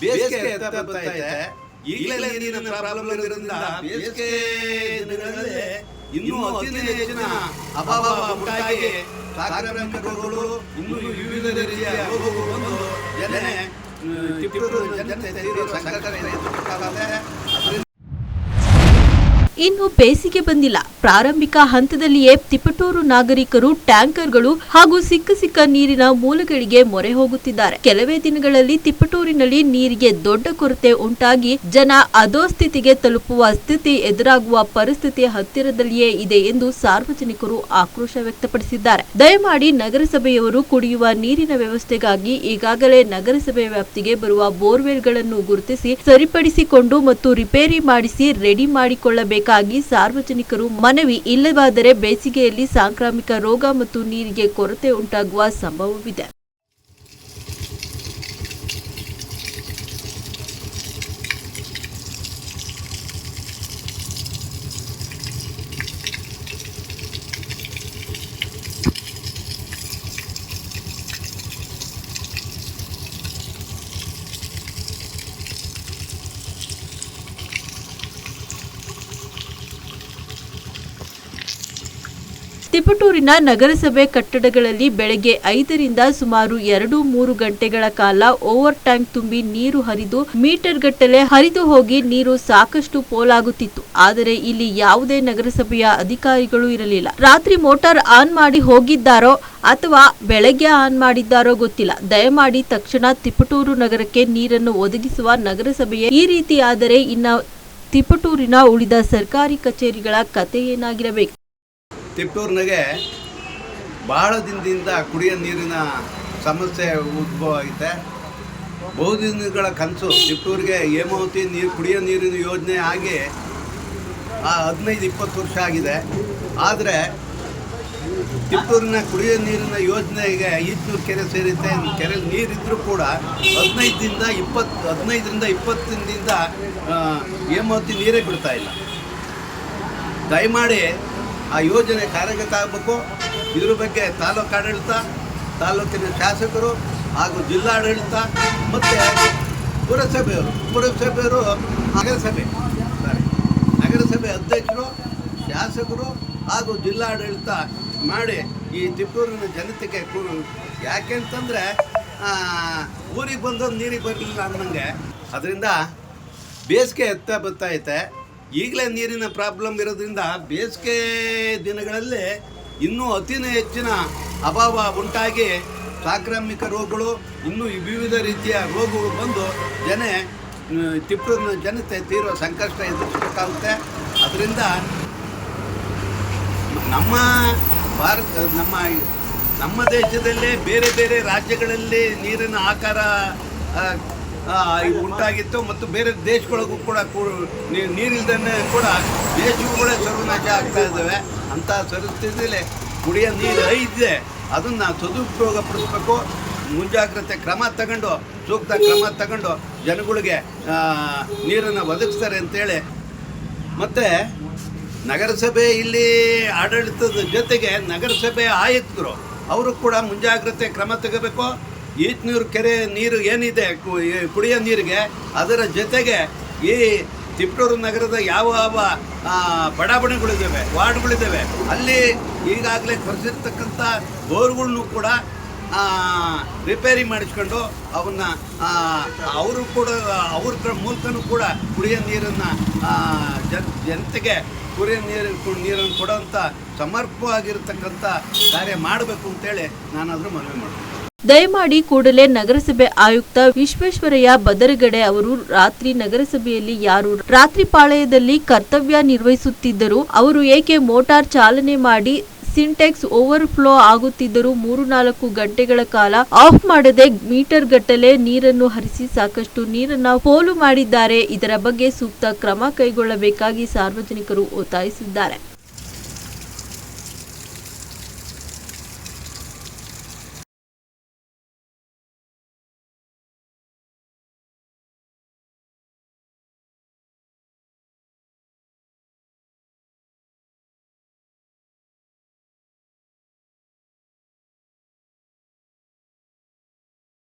ಬೇಸಿಗೆ ಹತ್ರ ಬರ್ತಾ ಇದೆ. ಈಗಲೇ ನೀರಿನ ಪ್ರಾಬ್ಲಮ್ ಇರೋದ್ರಿಂದ ಬೇಸಿಗೆ ದಿನಗಳಲ್ಲಿ ಇನ್ನೂ ಅತಿ ಹೆಚ್ಚಿನ ಅಭಾವ ಉಂಟಾಗಿ ಸಾಂಕ್ರಾಮಿಕ ರೋಗಗಳು ಇನ್ನೂ ವಿವಿಧ ರೀತಿಯ ರೋಗಗಳು ಬಂದು ಜನ ತಿಪ್ಪೂರು ಜನತೆ ಸಂಘಟನೆ ಇನ್ನು ಬೇಸಿಗೆ ಬಂದಿಲ್ಲ. ಪ್ರಾರಂಭಿಕ ಹಂತದಲ್ಲಿಯೇ ತಿಪಟೂರು ನಾಗರಿಕರು, ಟ್ಯಾಂಕರ್ಗಳು ಹಾಗೂ ಸಿಕ್ಕ ಸಿಕ್ಕ ನೀರಿನ ಮೂಲಗಳಿಗೆ ಮೊರೆ ಹೋಗುತ್ತಿದ್ದಾರೆ. ಕೆಲವೇ ದಿನಗಳಲ್ಲಿ ತಿಪಟೂರಿನಲ್ಲಿ ನೀರಿಗೆ ದೊಡ್ಡ ಕೊರತೆ ಉಂಟಾಗಿ ಜನ ಅಧೋಸ್ಥಿತಿಗೆ ತಲುಪುವ ಸ್ಥಿತಿ ಎದುರಾಗುವ ಪರಿಸ್ಥಿತಿ ಹತ್ತಿರದಲ್ಲಿಯೇ ಇದೆ ಎಂದು ಸಾರ್ವಜನಿಕರು ಆಕ್ರೋಶ ವ್ಯಕ್ತಪಡಿಸಿದ್ದಾರೆ. ದಯಮಾಡಿ ನಗರಸಭೆಯವರು ಕುಡಿಯುವ ನೀರಿನ ವ್ಯವಸ್ಥೆಗಾಗಿ ಈಗಾಗಲೇ ನಗರಸಭೆ ವ್ಯಾಪ್ತಿಗೆ ಬರುವ ಬೋರ್ವೆಲ್ಗಳನ್ನು ಗುರುತಿಸಿ ಸರಿಪಡಿಸಿಕೊಂಡು ಮತ್ತು ರಿಪೇರಿ ಮಾಡಿಸಿ ರೆಡಿ ಮಾಡಿಕೊಳ್ಳಬೇಕಾಗಿ ಸಾರ್ವಜನಿಕರು ಮನವಿ ಇಲ್ಲವಾದರೆ ಬೇಸಿಗೆಯಲ್ಲಿ ಸಾಂಕ್ರಾಮಿಕ ರೋಗ ಮತ್ತು ನೀರಿಗೆ ಕೊರತೆ ಉಂಟಾಗುವ ಸಂಭವವಿದೆ. ತಿಪಟೂರಿನ ನಗರಸಭೆ ಕಟ್ಟಡಗಳಲ್ಲಿ ಬೆಳಗ್ಗೆ ಐದರಿಂದ ಸುಮಾರು ಎರಡು ಮೂರು ಗಂಟೆಗಳ ಕಾಲ ಓವರ್ ಟ್ಯಾಂಕ್ ತುಂಬಿ ನೀರು ಹರಿದು ಮೀಟರ್ ಗಟ್ಟಲೆ ಹರಿದು ಹೋಗಿ ನೀರು ಸಾಕಷ್ಟು ಪೋಲಾಗುತ್ತಿತ್ತು. ಆದರೆ ಇಲ್ಲಿ ಯಾವುದೇ ನಗರಸಭೆಯ ಅಧಿಕಾರಿಗಳು ಇರಲಿಲ್ಲ. ರಾತ್ರಿ ಮೋಟಾರ್ ಆನ್ ಮಾಡಿ ಹೋಗಿದ್ದಾರೋ ಅಥವಾ ಬೆಳಗ್ಗೆ ಆನ್ ಮಾಡಿದ್ದಾರೋ ಗೊತ್ತಿಲ್ಲ. ದಯಮಾಡಿ ತಕ್ಷಣ ತಿಪಟೂರು ನಗರಕ್ಕೆ ನೀರನ್ನು ಒದಗಿಸುವ ನಗರಸಭೆಯೇ ಈ ರೀತಿ ಆದರೆ ಇನ್ನ ತಿಪಟೂರಿನ ಉಳಿದ ಸರ್ಕಾರಿ ಕಚೇರಿಗಳ ಕತೆ ಏನಾಗಿರಬೇಕು? ತಿಪ್ಟೂರಿನಾಗೆ ಭಾಳ ದಿನದಿಂದ ಕುಡಿಯೋ ನೀರಿನ ಸಮಸ್ಯೆ ಉದ್ಭವ ಐತೆ. ಬಹುದಿನಗಳ ಕನಸು ತಿಪ್ಟೂರಿಗೆ ಹೇಮಾವತಿ ನೀರು ಕುಡಿಯೋ ನೀರಿನ ಯೋಜನೆ ಆಗಿ ಹದಿನೈದು, ಇಪ್ಪತ್ತು ವರ್ಷ ಆಗಿದೆ. ಆದರೆ ತಿಪ್ಟೂರಿನ ಕುಡಿಯೋ ನೀರಿನ ಯೋಜನೆಗೆ ಈಜ್ನೂರು ಕೆರೆ ಸೇರಿದೆ. ಕೆರೆ ನೀರಿದ್ದರೂ ಕೂಡ ಹದಿನೈದರಿಂದ ಇಪ್ಪತ್ತು ಹದಿನೈದರಿಂದ ಇಪ್ಪತ್ತು ದಿನದಿಂದ ಹೇಮಾವತಿ ನೀರೇ ಬಿಡ್ತಾ ಇಲ್ಲ. ದಯಮಾಡಿ ಆ ಯೋಜನೆ ಕಾರ್ಯಗತ ಆಗಬೇಕು. ಇದ್ರ ಬಗ್ಗೆ ತಾಲೂಕು ಆಡಳಿತ, ತಾಲೂಕಿನ ಶಾಸಕರು ಹಾಗೂ ಜಿಲ್ಲಾಡಳಿತ ಮತ್ತು ಪುರಸಭೆಯವರು ಪುರಸಭೆಯವರು ನಗರಸಭೆ ನಗರಸಭೆ ಅಧ್ಯಕ್ಷರು, ಶಾಸಕರು ಹಾಗೂ ಜಿಲ್ಲಾಡಳಿತ ಮಾಡಿ ಈ ತಿಪ್ಪೂರಿನ ಜನತೆಗೆ ಕೂರು. ಯಾಕೆಂತಂದರೆ ಊರಿಗೆ ಬಂದವ್ರು ನೀರಿಗೆ ಬರಲಿಲ್ಲ ಅನ್ನಂಗೆ. ಅದರಿಂದ ಬೇಸಿಗೆ ಎತ್ತ ಬತ್ತೈತೆ ಈಗಲೇ ನೀರಿನ ಪ್ರಾಬ್ಲಮ್ ಇರೋದ್ರಿಂದ ಬೇಸಿಗೆ ದಿನಗಳಲ್ಲಿ ಇನ್ನೂ ಅತಿ ಹೆಚ್ಚಿನ ಅಭಾವ ಉಂಟಾಗಿ ಸಾಂಕ್ರಾಮಿಕ ರೋಗಗಳು, ಇನ್ನೂ ವಿವಿಧ ರೀತಿಯ ರೋಗಗಳು ಬಂದು ಜನ ತಿಪ್ಪೂರಿನ ಜನತೆ ತೀವ್ರ ಸಂಕಷ್ಟ ಎದುರಿಸಬೇಕಾಗುತ್ತೆ. ಅದರಿಂದ ನಮ್ಮ ಭಾರತ, ನಮ್ಮ ನಮ್ಮ ದೇಶದಲ್ಲೇ ಬೇರೆ ಬೇರೆ ರಾಜ್ಯಗಳಲ್ಲಿ ನೀರಿನ ಆಕಾರ ಉಂಟಾಗಿತ್ತು ಮತ್ತು ಬೇರೆ ದೇಶಗಳಿಗೂ ಕೂಡ ನೀರಿಲ್ದೇ ಕೂಡ ದೇಶಗಳು ಸರ್ವನಾಶ ಆಗ್ತಾ ಇದ್ದಾವೆ. ಅಂಥ ಪರಿಸ್ಥಿತಿಯಲ್ಲಿ ಕುಡಿಯೋ ನೀರು ಐದಿದೆ. ಅದನ್ನು ಸದುಪಯೋಗ ಪಡಿಸ್ಬೇಕು. ಮುಂಜಾಗ್ರತೆ ಕ್ರಮ ತಗೊಂಡು, ಸೂಕ್ತ ಕ್ರಮ ತಗೊಂಡು ಜನಗಳಿಗೆ ನೀರನ್ನು ಒದಗಿಸ್ತಾರೆ ಅಂತೇಳಿ. ಮತ್ತು ನಗರಸಭೆ ಇಲ್ಲಿ ಆಡಳಿತದ ಜೊತೆಗೆ ನಗರಸಭೆ ಆಯುಕ್ತರು, ಅವರು ಕೂಡ ಮುಂಜಾಗ್ರತೆ ಕ್ರಮ ತಗೋಬೇಕು. ಈಟ್ನೂರು ಕೆರೆ ನೀರು ಏನಿದೆ ಕುಡಿಯೋ ನೀರಿಗೆ, ಅದರ ಜೊತೆಗೆ ಈ ತಿಪ್ಪೂರು ನಗರದ ಯಾವ ಯಾವ ಬಡಾವಣೆಗಳಿದ್ದಾವೆ, ವಾರ್ಡ್ಗಳಿದ್ದಾವೆ, ಅಲ್ಲಿ ಈಗಾಗಲೇ ಕೊರೆಸಿರ್ತಕ್ಕಂಥ ಬೋರ್ಗಳನ್ನೂ ಕೂಡ ರಿಪೇರಿ ಮಾಡಿಸ್ಕೊಂಡು ಅವನ್ನ ಅವರು ಕೂಡ, ಅವ್ರ ಮೂಲಕನೂ ಕೂಡ ಕುಡಿಯೋ ನೀರನ್ನು ಜನ, ಜನತೆಗೆ ಕುರಿಯ ನೀರು ನೀರನ್ನು ಕೊಡೋಂಥ ಸಮರ್ಪವಾಗಿರ್ತಕ್ಕಂಥ ಕಾರ್ಯ ಮಾಡಬೇಕು ಅಂತೇಳಿ ನಾನಾದರೂ ಮನವಿ ಮಾಡ್ತೀನಿ. ದಯಮಾಡಿ ಕೂಡಲೇ ನಗರಸಭೆ ಆಯುಕ್ತ ವಿಶ್ವೇಶ್ವರಯ್ಯ ಬದರಗಡೆ ಅವರು ರಾತ್ರಿ ನಗರಸಭೆಯಲ್ಲಿ ಯಾರು ರಾತ್ರಿ ಪಾಳಯದಲ್ಲಿ ಕರ್ತವ್ಯ ನಿರ್ವಹಿಸುತ್ತಿದ್ದರು, ಅವರು ಏಕೆ ಮೋಟಾರ್ ಚಾಲನೆ ಮಾಡಿ ಸಿಂಟೆಕ್ಸ್ ಓವರ್ ಫ್ಲೋ ಆಗುತ್ತಿದ್ದರೂ ಮೂರು ನಾಲ್ಕು ಗಂಟೆಗಳ ಕಾಲ ಆಫ್ ಮಾಡದೆ ಮೀಟರ್ ಗಟ್ಟಲೆ ನೀರನ್ನು ಹರಿಸಿ ಸಾಕಷ್ಟು ನೀರನ್ನ ಪೋಲು ಮಾಡಿದ್ದಾರೆ. ಇದರ ಬಗ್ಗೆ ಸೂಕ್ತ ಕ್ರಮ ಕೈಗೊಳ್ಳಬೇಕಾಗಿ ಸಾರ್ವಜನಿಕರು ಒತ್ತಾಯಿಸಿದ್ದಾರೆ.